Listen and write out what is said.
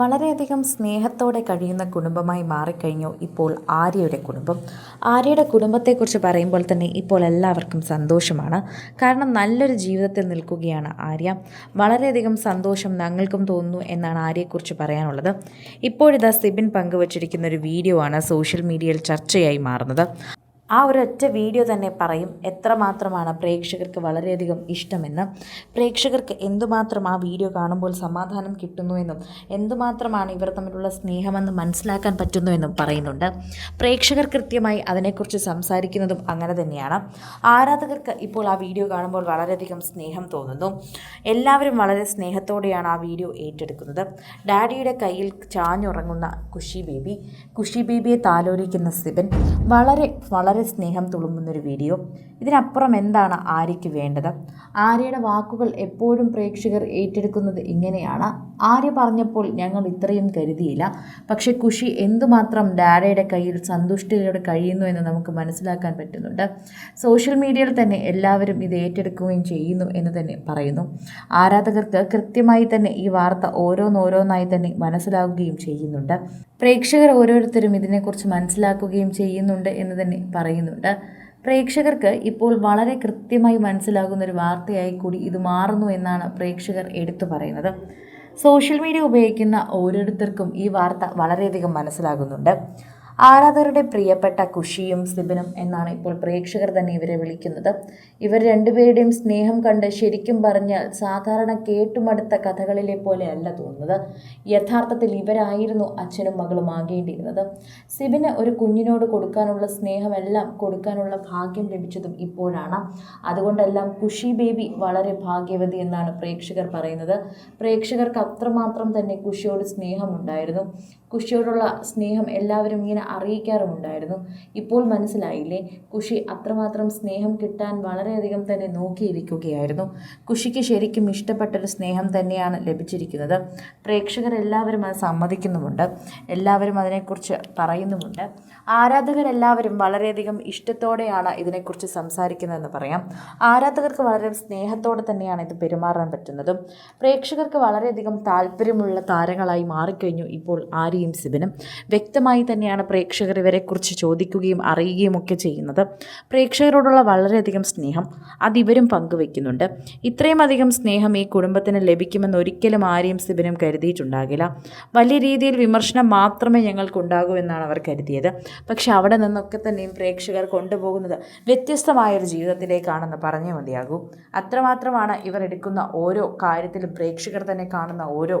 വളരെയധികം സ്നേഹത്തോടെ കഴിയുന്ന കുടുംബമായി മാറിക്കഴിഞ്ഞു ഇപ്പോൾ ആര്യയുടെ കുടുംബം. ആര്യയുടെ കുടുംബത്തെക്കുറിച്ച് പറയുമ്പോൾ തന്നെ ഇപ്പോൾ എല്ലാവർക്കും സന്തോഷമാണ്. കാരണം നല്ലൊരു ജീവിതത്തിൽ നിൽക്കുകയാണ് ആര്യ. വളരെയധികം സന്തോഷം ഞങ്ങൾക്കും തോന്നുന്നു എന്നാണ് ആര്യയെക്കുറിച്ച് പറയാനുള്ളത്. ഇപ്പോഴിതാ സിബിൻ പങ്കുവച്ചിരിക്കുന്ന ഒരു വീഡിയോ ആണ് സോഷ്യൽ മീഡിയയിൽ ചർച്ചയായി മാറുന്നത്. ആ ഒരൊറ്റ വീഡിയോ തന്നെ പറയും എത്രമാത്രമാണ് പ്രേക്ഷകർക്ക് വളരെയധികം ഇഷ്ടമെന്ന്. പ്രേക്ഷകർക്ക് എന്തുമാത്രം ആ വീഡിയോ കാണുമ്പോൾ സമാധാനം കിട്ടുന്നുവെന്നും എന്തുമാത്രമാണ് ഇവർ തമ്മിലുള്ള സ്നേഹമെന്ന് മനസ്സിലാക്കാൻ പറ്റുന്നുവെന്നും പറയുന്നുണ്ട്. പ്രേക്ഷകർ കൃത്യമായി അതിനെക്കുറിച്ച് സംസാരിക്കുന്നതും അങ്ങനെ തന്നെയാണ്. ആരാധകർക്ക് ഇപ്പോൾ ആ വീഡിയോ കാണുമ്പോൾ വളരെയധികം സ്നേഹം തോന്നുന്നു. എല്ലാവരും വളരെ സ്നേഹത്തോടെയാണ് ആ വീഡിയോ ഏറ്റെടുക്കുന്നത്. ഡാഡിയുടെ കയ്യിൽ ചാഞ്ഞുറങ്ങുന്ന കുഷി ബേബി കുഷി ബേബിയെ താലോലിക്കുന്ന സിബൻ വളരെ വളരെ സ്നേഹം തുളുമ്പുന്നൊരു വീഡിയോ. ഇതിനപ്പുറം എന്താണ് ആര്യയ്ക്ക് വേണ്ടത്? ആര്യയുടെ വാക്കുകൾ എപ്പോഴും പ്രേക്ഷകർ ഏറ്റെടുക്കുന്നത് ഇങ്ങനെയാണ്. ആര്യ പറഞ്ഞപ്പോൾ ഞങ്ങൾ ഇത്രയും കരുതിയില്ല. പക്ഷേ കുഷി എന്തുമാത്രം ഡാഡയുടെ കയ്യിൽ സന്തുഷ്ടിയോടെ കഴിയുന്നു എന്ന് നമുക്ക് മനസ്സിലാക്കാൻ പറ്റുന്നുണ്ട്. സോഷ്യൽ മീഡിയയിൽ തന്നെ എല്ലാവരും ഇത് ഏറ്റെടുക്കുകയും ചെയ്യുന്നു എന്ന് തന്നെ പറയുന്നു. ആരാധകർക്ക് കൃത്യമായി തന്നെ ഈ വാർത്ത ഓരോന്നോരോന്നായി തന്നെ മനസ്സിലാക്കുകയും ചെയ്യുന്നുണ്ട്. പ്രേക്ഷകർ ഓരോരുത്തരും ഇതിനെക്കുറിച്ച് മനസ്സിലാക്കുകയും ചെയ്യുന്നുണ്ട് എന്ന് തന്നെ പറയുന്നുണ്ട്. പ്രേക്ഷകർക്ക് ഇപ്പോൾ വളരെ കൃത്യമായി മനസ്സിലാകുന്ന ഒരു വാർത്തയായി കൂടി ഇത് മാറുന്നു എന്നാണ് പ്രേക്ഷകർ എടുത്തു പറയുന്നത്. സോഷ്യൽ മീഡിയ ഉപയോഗിക്കുന്ന ഓരോരുത്തർക്കും ഈ വാർത്ത വളരെയധികം മനസ്സിലാകുന്നുണ്ട്. ആരാധകരുടെ പ്രിയപ്പെട്ട കുഷിയും സിബിനും എന്നാണ് ഇപ്പോൾ പ്രേക്ഷകർ തന്നെ ഇവരെ വിളിക്കുന്നത്. ഇവർ രണ്ടുപേരുടെയും സ്നേഹം കണ്ട് ശരിക്കും പറഞ്ഞാൽ സാധാരണ കേട്ടുമടുത്ത കഥകളിലെ പോലെ അല്ല തോന്നുന്നത്. യഥാർത്ഥത്തിൽ ഇവരായിരുന്നു അച്ഛനും മകളും ആകേണ്ടിയിരുന്നത്. സിബിന് ഒരു കുഞ്ഞിനോട് കൊടുക്കാനുള്ള സ്നേഹമെല്ലാം കൊടുക്കാനുള്ള ഭാഗ്യം ലഭിച്ചതും ഇപ്പോഴാണ്. അതുകൊണ്ടെല്ലാം കുഷി ബേബി വളരെ ഭാഗ്യവതി എന്നാണ് പ്രേക്ഷകർ പറയുന്നത്. പ്രേക്ഷകർക്ക് അത്രമാത്രം തന്നെ കുഷിയോട് സ്നേഹമുണ്ടായിരുന്നു. കുഷിയോടുള്ള സ്നേഹം എല്ലാവരും ഇങ്ങനെ അറിയിക്കാറുമുണ്ടായിരുന്നു. ഇപ്പോൾ മനസ്സിലായില്ലേ? കുഷി അത്രമാത്രം സ്നേഹം കിട്ടാൻ വളരെയധികം തന്നെ നോക്കിയിരിക്കുകയായിരുന്നു. കുഷിക്ക് ശരിക്കും ഇഷ്ടപ്പെട്ടൊരു സ്നേഹം തന്നെയാണ് ലഭിച്ചിരിക്കുന്നത്. പ്രേക്ഷകർ എല്ലാവരും അത് സമ്മതിക്കുന്നുമുണ്ട്. എല്ലാവരും അതിനെക്കുറിച്ച് പറയുന്നുമുണ്ട്. ആരാധകരെല്ലാവരും വളരെയധികം ഇഷ്ടത്തോടെയാണ് ഇതിനെക്കുറിച്ച് സംസാരിക്കുന്നതെന്ന് പറയാം. ആരാധകർക്ക് വളരെ സ്നേഹത്തോടെ തന്നെയാണ് ഇത് പെരുമാറാൻ പറ്റുന്നതും. പ്രേക്ഷകർക്ക് വളരെയധികം താല്പര്യമുള്ള താരങ്ങളായി മാറിക്കഴിഞ്ഞു ഇപ്പോൾ ആര്യയും സിബിനും. വ്യക്തമായി തന്നെയാണ് പ്രേക്ഷകർ ഇവരെക്കുറിച്ച് ചോദിക്കുകയും അറിയുകയും ഒക്കെ ചെയ്യുന്നത് പ്രേക്ഷകരോടുള്ള വളരെയധികം സ്നേഹം. അതിവരും പങ്കുവെക്കുന്നുണ്ട്. ഇത്രയും അധികം സ്നേഹം ഈ കുടുംബത്തിന് ലഭിക്കുമെന്ന് ഒരിക്കലും ആരെയും സിബിനും കരുതിയിട്ടുണ്ടാകില്ല. വലിയ രീതിയിൽ വിമർശനം മാത്രമേ ഞങ്ങൾക്കുണ്ടാകൂ എന്നാണ് അവർ കരുതിയത്. പക്ഷെ അവിടെ നിന്നൊക്കെ തന്നെയും പ്രേക്ഷകർ കൊണ്ടുപോകുന്നത് വ്യത്യസ്തമായൊരു ജീവിതത്തിലേക്കാണെന്ന് പറഞ്ഞേ മതിയാകൂ. അത്രമാത്രമാണ് ഇവർ എടുക്കുന്ന ഓരോ കാര്യത്തിലും പ്രേക്ഷകർ തന്നെ കാണുന്ന ഓരോ